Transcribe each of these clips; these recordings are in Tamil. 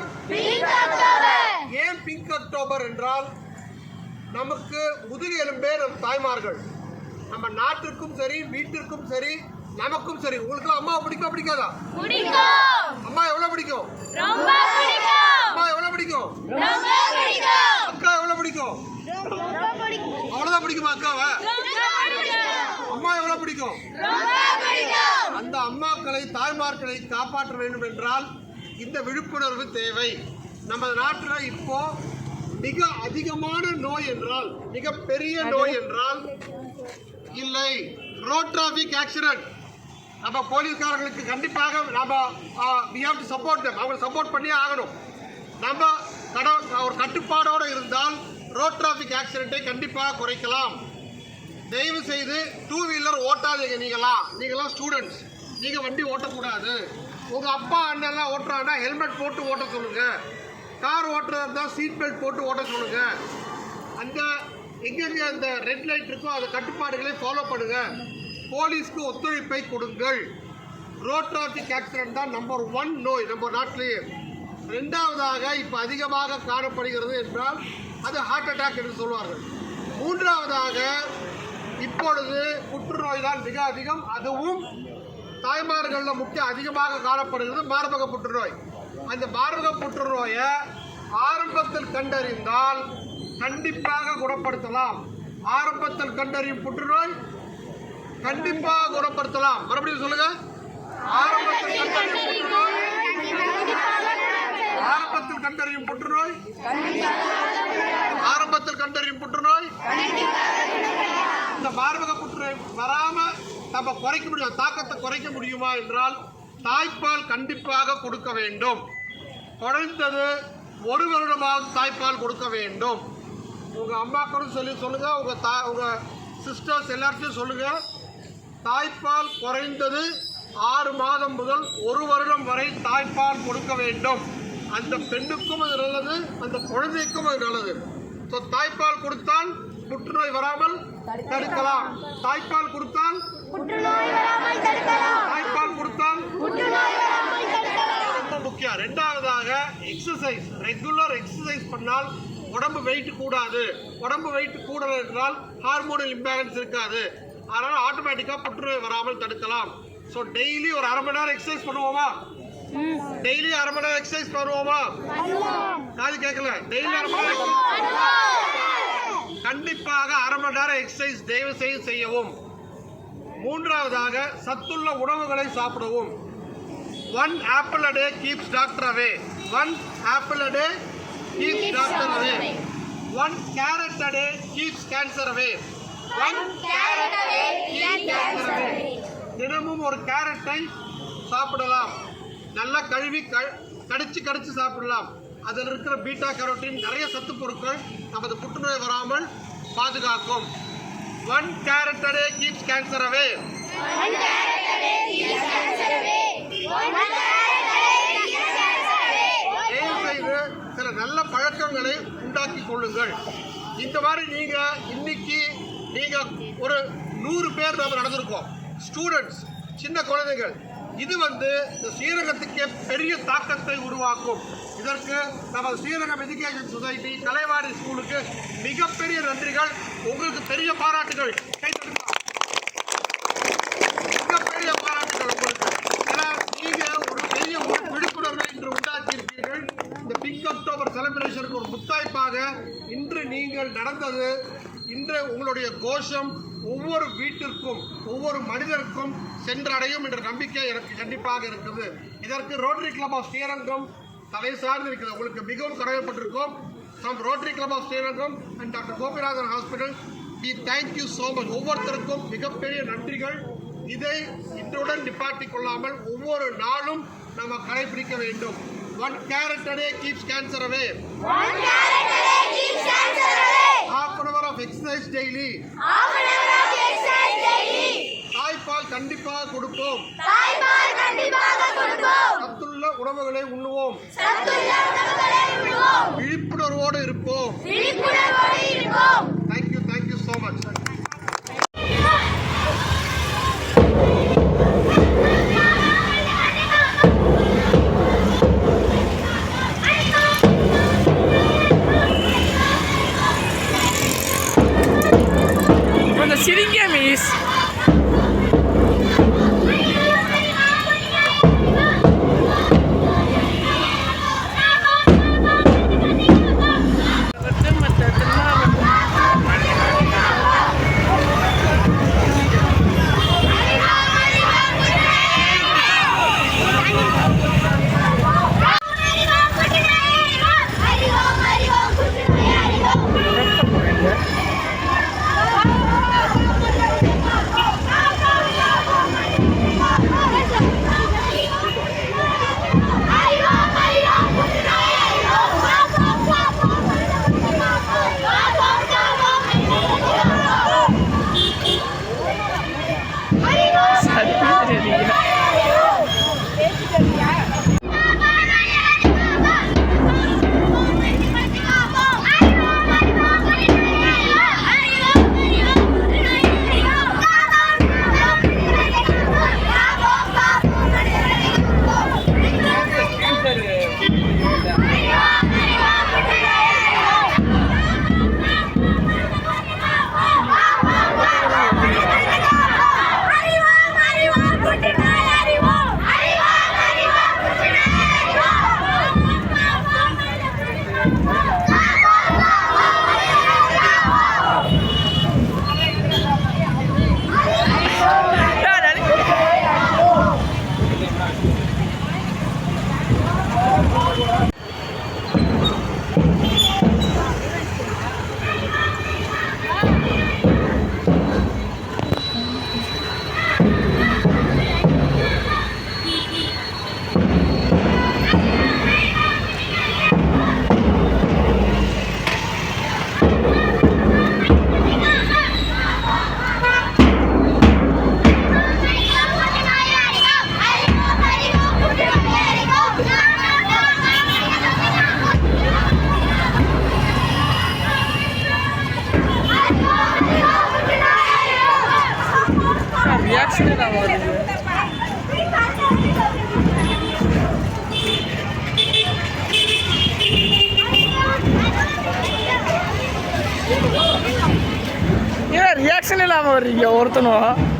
அக்டோபர் ஏன் பிங்க் அக்டோபர் என்றால் நமக்கு முதுகு எலும்பே நம் தாய்மார்கள். நம்ம நாட்டிற்கும் சரி வீட்டிற்கும் சரி நமக்கும் சரி. உங்களுக்கு அம்மா பிடிக்கும் பிடிக்காதா? அம்மா எவ்வளவு பிடிக்கும்? அம்மா எவ்வளவு பிடிக்கும்? அக்கா எவ்வளவு பிடிக்கும்? அவ்வளவுதான் பிடிக்குமா அக்காவை? அம்மா எவ்வளவு பிடிக்கும். அந்த அம்மாக்களை தாய்மார்களை காப்பாற்ற வேண்டும் என்றால் இந்த விழிப்புணர்வு தேவை. நம்ம நாட்டில் இப்போ மிக அதிகமான நோய் என்றால் மிக பெரிய நோய் என்றால் இல்லை. ரோட் டிராஃபிக் ஆக்சிடென்ட் நம்ம போலீஸ்காரர்களுக்கு கண்டிப்பாக நம்ம வி ஹாவ் டு சப்போர்ட் அவங்க சப்போர்ட் பண்ணியே ஆகணும். நம்ம கட ஒரு கட்டுப்பாடோடு இருந்தால் ரோட் டிராஃபிக் ஆக்சிடென்ட்டை கண்டிப்பாக குறைக்கலாம். தயவு செய்து டூ வீலர் ஓட்டாதீங்க நீங்களாம். நீங்களாம் ஸ்டூடெண்ட்ஸ் நீங்கள் வண்டி ஓட்டக்கூடாது. உங்கள் அப்பா அண்ணெல்லாம் ஓட்டுறாங்கன்னா ஹெல்மெட் போட்டு ஓட்ட சொல்லுங்க. கார் ஓட்டுறதா இருந்தால் சீட் பெல்ட் போட்டு ஓட்ட சொல்லுங்க. அந்த எங்கெங்க அந்த ரெட் லைட் இருக்கோ அந்த கட்டுப்பாடுகளை ஃபாலோ பண்ணுங்க. போலீஸ்க்கு ஒத்துழைப்பை கொடுங்கள். ரோட் டிராஃபிக் ஆக்சிடென்ட் தான் நம்பர் ஒன் நோய் நம்ம நாட்டிலேயே. ரெண்டாவதாக இப்போ அதிகமாக காணப்படுகிறது என்றால் அது ஹார்ட் அட்டாக் என்று சொல்வார்கள். மூன்றாவதாக இப்பொழுது புற்றுநோய் தான் மிக அதிகம். அதுவும் தாய்மார்களில் முக்கிய அதிகமாக காணப்படுகிறது மார்பக புற்றுநோய். அந்த மார்பக புற்றுநோயை ஆரம்பத்தில் கண்டறிந்தால் கண்டிப்பாக குணப்படுத்தலாம். ஆரம்பத்தில் கண்டறியும் புற்றுநோய் கண்டிப்பாக குணப்படுத்தலாம். மறுபடியும் சொல்லுங்க. ஆரம்பத்தில் கண்டறியும் புற்றுநோய் ஆரம்பத்தில் கண்டறியும் புற்றுநோய் ஆரம்பத்தில் கண்டறியும் புற்றுநோய் இந்த மார்பக புற்றுநோய் வராமல் நம்ம குறைக்க முடியும் தாக்கத்தை குறைக்க முடியுமா என்றால் தாய்ப்பால் கண்டிப்பாக கொடுக்க வேண்டும். குறைந்தது ஒரு வருடமாக தாய்ப்பால் கொடுக்க வேண்டும். உங்கள் அம்மாக்களும் சொல்லி சொல்லுங்கள் உங்கள் தா உங்கள் சிஸ்டர்ஸ் எல்லார்ட்டையும் சொல்லுங்கள் தாய்ப்பால் குறைந்தது ஆறு மாதம் முதல் ஒரு வருடம் வரை தாய்ப்பால் கொடுக்க வேண்டும். அந்த பெண்ணுக்கும் அது நல்லது அந்த குழந்தைக்கும் அது நல்லது. ஸோ தாய்ப்பால் கொடுத்தால் புற்றுநோய் வராமல் தடுக்கலாம். தாய்ப்பால் கொடுத்தால் தாய்ப்பால் கொடுத்தால் ரொம்ப முக்கியம். ரெண்டாவதாக எக்ஸசைஸ் ரெகுலர் எக்ஸசைஸ் பண்ணால் உடம்பு வெயிட் கூடாது. உடம்பு வெயிட் கூடல என்றால் ஹார்மோனல் இம்பேலன்ஸ் இருக்காது. அதனால ஆட்டோமேட்டிக்காக புற்றுநோய் வராமல் தடுக்கலாம். ஸோ டெய்லி ஒரு அரை மணி நேரம் எக்ஸசைஸ் பண்ணுவோமா? டெய்லி அரை மணி நேரம் எக்ஸசைஸ் பண்ணுவோமா? காது கேட்கல. டெய்லி அரை மணி நேரம். கண்டிப்பாக அரை மணி நேரம் எக்ஸசைஸ் தயவு செய்து செய்யவும். மூன்றாவதாக சத்துள்ள உணவுகளை சாப்பிடவும். One apple a day keeps doctor away one apple a day keeps doctor away one carrot a day keeps cancer away one carrot cancer away தினமும் ஒரு கேரட்டை சாப்பிடலாம். நல்லா கழுவி கடிச்சு கடிச்சு சாப்பிடலாம். அதில் இருக்கிற பீட்டா கரோட்டின் நிறைய சத்து பொருட்கள் நமது புற்றுநோய் வராமல் பாதுகாக்கும். One carrot a day keeps cancer away தயவு செய்து சில நல்ல பழக்கங்களை உண்டாக்கி கொள்ளுங்கள். இந்த மாதிரி நீங்க இன்னைக்கு நீங்க ஒரு நூறு பேர் நம்ம நடந்திருக்கோம். ஸ்டூடெண்ட்ஸ் சின்ன குழந்தைகள் இது வந்து இந்த ஸ்ரீரங்கத்துக்கே பெரிய தாக்கத்தை உருவாக்கும். இதற்கு நமது ஸ்ரீரங்கம் எஜுகேஷன் சொசைட்டி கலைவாடி ஸ்கூலுக்கு மிகப்பெரிய நன்றிகள். உங்களுக்கு பெரிய பாராட்டுகள். கை மிகப்பெரிய பாராட்டுகள் உங்களுக்கு. ஏன்னா ஒரு பெரிய ஒரு விழிப்புணர்வை இன்று உண்டாக்கியிருக்கீர்கள். இந்த பிங்க் அக்டோபர் செலிப்ரேஷனுக்கு ஒரு முத்தாய்ப்பாக இன்று நீங்கள் நடந்தது. இன்று உங்களுடைய கோஷம் ஒவ்வொரு வீட்டிற்கும் ஒவ்வொரு மனிதருக்கும் சென்றடையும் என்ற நம்பிக்கை எனக்கு கண்டிப்பாக இருக்குது. இதற்கு ரோட்டரி கிளப் ஆஃப் ஸ்ரீரங்கம் தலை சார்ந்து இருக்கிறது. உங்களுக்கு மிகவும் கடமைப்பட்டிருக்கோம். From rotary club of Srirangam and doctor Gopinathan hospital we thank you so much ஒவ்வொருத்தருக்கும் மிகப்பெரிய நன்றிகள். இதை இன்றுடன் நிப்பாட்டிக் கொள்ளாமல் ஒவ்வொரு நாளும் நம்ம கடைபிடிக்க வேண்டும். One carrot a day keeps cancer away half an hour of exercise daily தாய்ப்பால் கண்டிப்பாக கொடுப்போம். தாய்ப்பால் கண்டிப்பாக கொடுப்போம். சத்துள்ள உணவுகளை உண்ணுவோம். சத்துள்ள உணவுகளை உண்ணுவோம். விழிப்புணர்வோடு இருப்போம். விழிப்புணர்வோடு இருப்போம். Thank you thank you so much சிரிக்காம. হাফিজ இல்லாமல் வர்றீங்க ஒருத்தனும்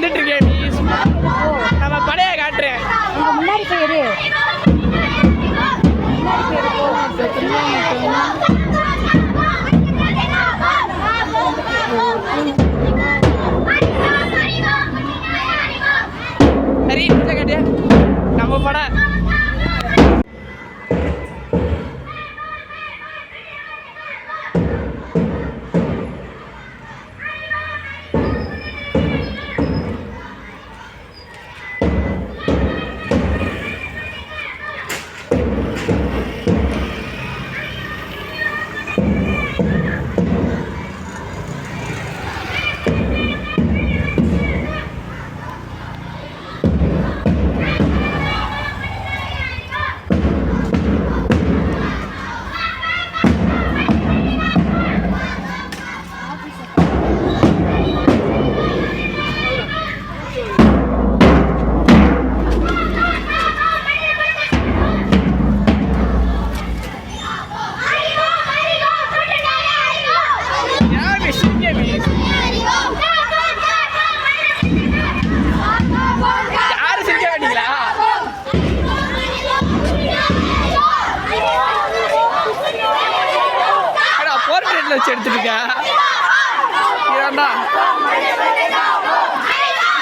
வந்துட்டு இருக்கேன்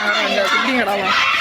போர்ட்ரேட்ல வச்சு எடுத்துட்டு